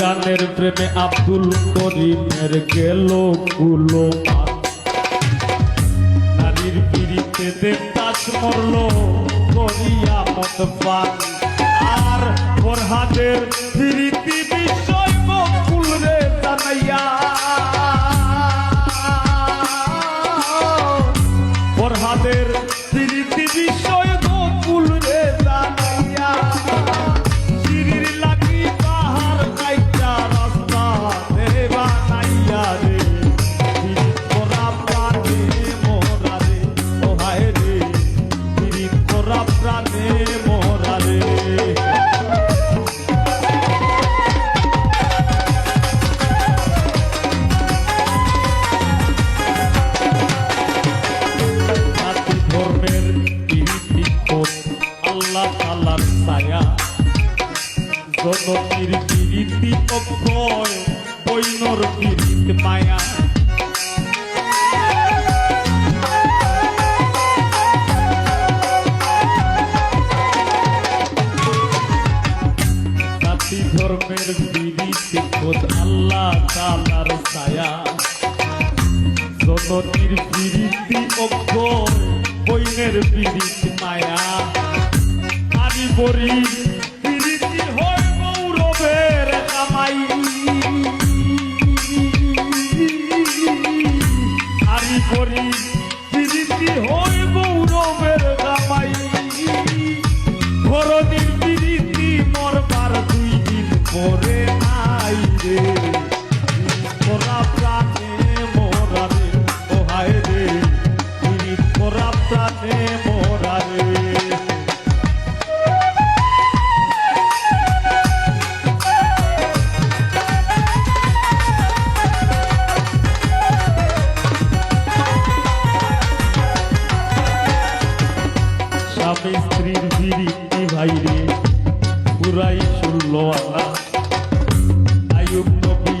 গানের প্রেমে আব্দুল করিমের গেল কুলো নারীর পিড়িতে দেবদাস মরল করিয়া মত পান আর ফরহাদের পিড়িতি বিষয় বকুল রে জানাইয়া। ফরহাদের পিড়িতি বিষয় জননীর পিরিতি অক্ষয় বৈনর পিরিত মায়া। ধর্মের পিরিতি খোঁজ আল্লাহ তালার ছায়া। অক্ষয় বৈনের পিরিত মায়া। আরি বরি স্বামী স্ত্রীর বিরিতি ভাইরে। পুরাই শুনল আয়ুব নবী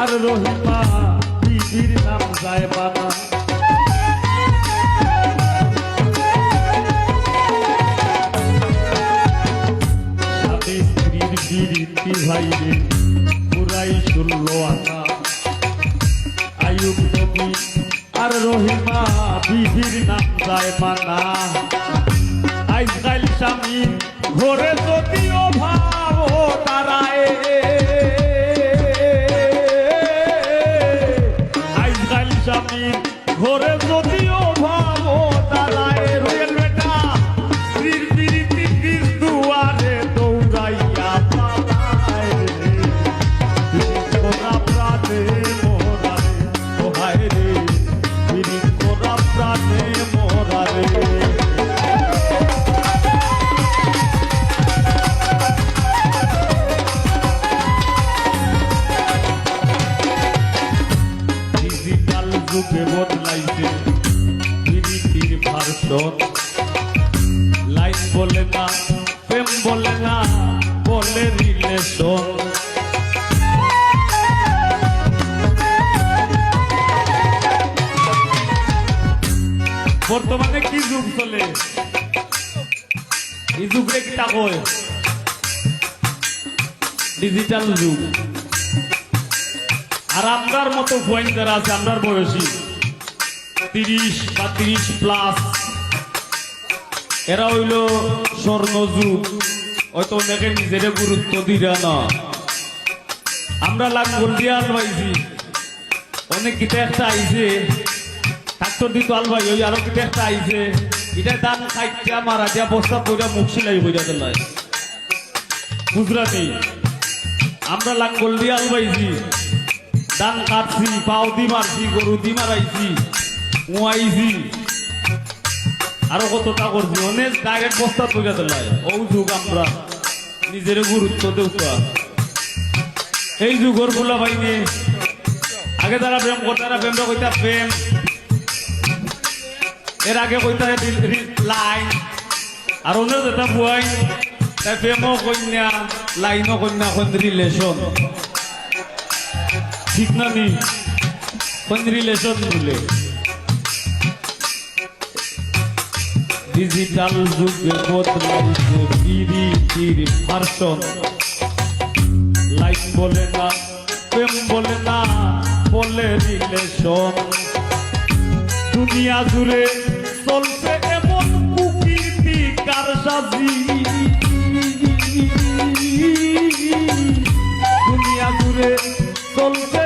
আর রহিমা বিবির নাম যায় বানা স্বামী স্ত্রীর পুরাই শুনল আল্লাহ। আয়ুব নবী আর রহিমা বিবির নাম যায় মানা আজকাল স্বামী ঘরে যদিও ভাব বলে না প্রেম বলে না, বলে রিলেশন বর্তমানে কি যুগ চলে? এই যুগে কি কয় ডিজিটাল যুগ। আর আমরার মতো পয়েন্ট যারা আছে, আমরার বয়সী। তিরিশ বা তিরিশ প্লাস এরা হইল স্বর্ণ যুগ হয়তো অনেকে নিজের গুরুত্ব দিরা না। আমরা লাঙ্গল দিয়ে আলবাইছি অনেক কিতা একটা আইছে। ট্রাক্টর দিত আলবাই ওই আরও কিতা একটা আইছে। এটা দান খাইটা মারা দিয়া বস্তা পইরা মুখ সিলাই বইরা দিলাই গুজরাটি। আমরা লাঙ্গল দিয়ে আলবাইছি ডান কাটছি, পাও দি মারছি, গরু দি মারাইছি উয়াইছি আরও কত কতটা করছি অনেক ডাইরেক্ট বস্তা তুলে দিলাই। ও যুগ আমরা। নিজের গুরুত্ব দেউতা এই যুগরগুলা বাইনে আগে তারা প্রেম করতে তারা প্রেমটা কইতা প্রেম। এর আগে কইতা লাইন আর অন্য যেটা বুয়াই, তাই প্রেমও কন্যা লাইনও কন্যা কোন রিলেশন ঠিক না নি? কোন রিলেশন বলে? ডিজিটাল যুগে বদলাইছে পিরিতির ভার্সন। লাইন বলে না, প্রেম বলে না, বলে রিলেশন দুনিয়া জুড়ে চলছে এমন কুকীর্তি কার সাজি। দুনিয়া জুড়ে চলছে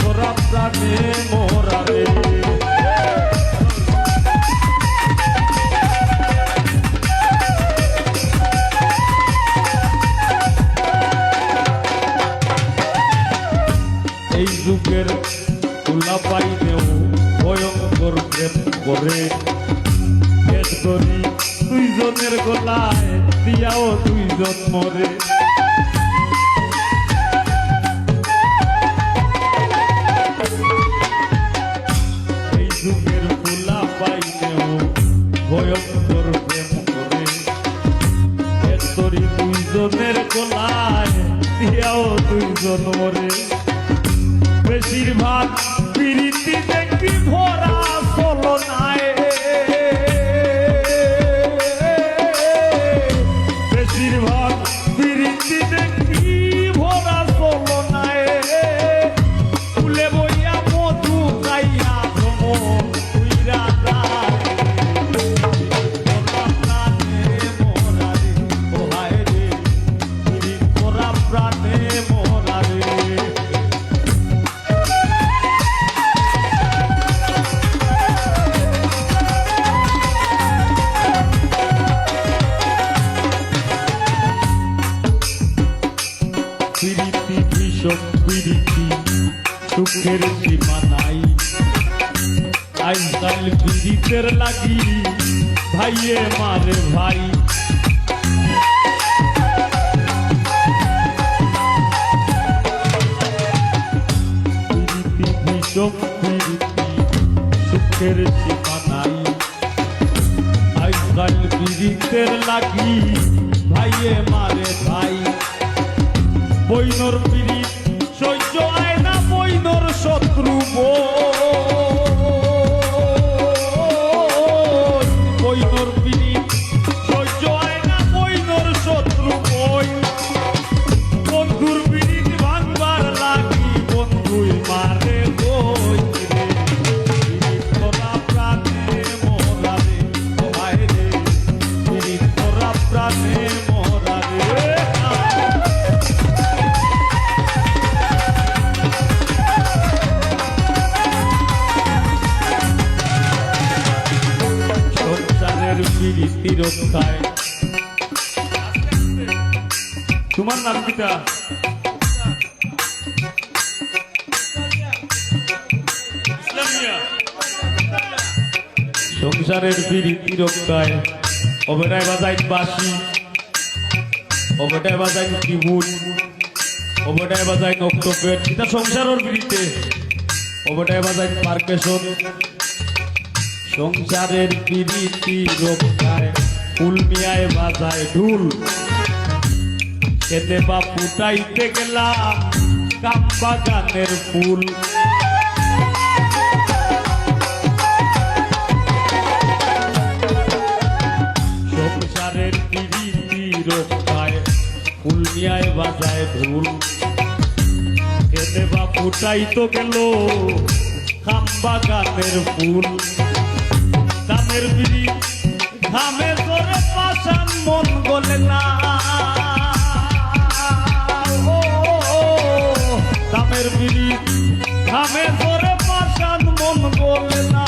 করা প্রাণে মোরারে এই যুগের তুলা পাইলেও ভয়ঙ্কর প্রেম করি। দুইজনের গলায় দিয়াও দুইজন মরে। দুইজনের গলায় দিয়াও দুইজন মরে বেশিরভাগ পিরিতি দেখি ভরা চলো পীড়িতের লাগি, ভাইয়ে মারে ভাই। সুখের সীমা আজকাল পীড়িতের লাগি, ভাইয়ে মারে ভাই। বৈনর পিড়ি Thank you. পিড়িতি রক্ষায় তোমার নাম কিটা। সংসারের পিড়িতি রক্ষায় বাজাই বাসি অবেটায় বাজাই কিবুল অবেটায় বাজাই নক্তপেট এটা সংসারের বিড়িতে অবেটায় বাজাই পার্কেশন সংসারের পিরিতি রক্ষায় ফুল মিয়ায় বাজায় ঢুল। খেতে বা ফুটাইতে গেলাম কাম বাগানের ফুল। সংসারের পিরিতি রক্ষায় ফুল মিয়ায় বাজায় ঢুল। খেতে বা ফুটাইতো গেল খাম বাগানের ফুল। দামের বিড়ি ঘামে ধরে পাশান মন গলে না। দামের বিড়ি ঘামে ধরে পাশান মন গলে না।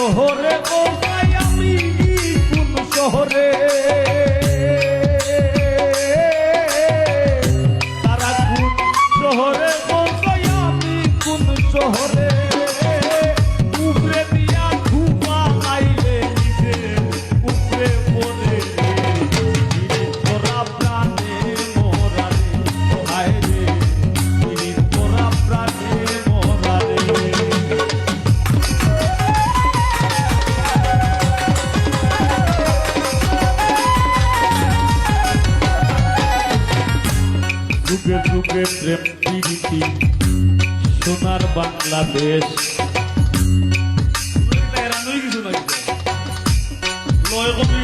শহরে ভাই আমি? কোন শহরে? যুগে প্রেম প্রীতি সোনার বাংলাদেশ। লয় কমে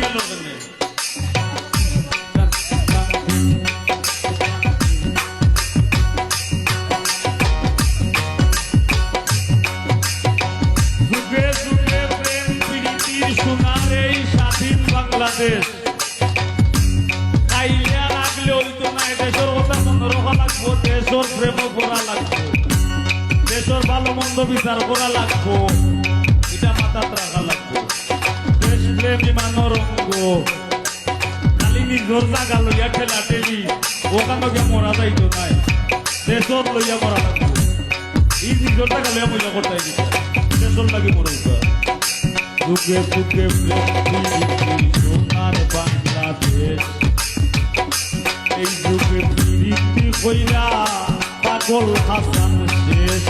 দেশের ভালো মন্দ বিচার করা লাগবো। এটা মাথাত রাখা লাগবো। দেশ প্রেম বিমানের অঙ্গ খালি নিজর জাগা লইয়া ঠেলা ঠেলি, ওখানে গিয়ে মরা যাইতো নাই। দেশর লইয়া মরা লাগবো। এই নিজর জাগা লইয়া মজা করতে দেশর লাগে মরইতো যুগে যুগে সোনার বাংলাদেশ। এই যুগে প্রীতি কইরা পাগল হাসান শেষ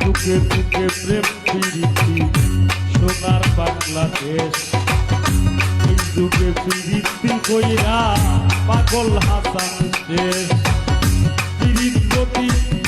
যুগে যুগে প্রেম প্রীতি সোনার বাংলাদেশ। এই যুগে কইরা পাগল হাসান শেষ প্রীতি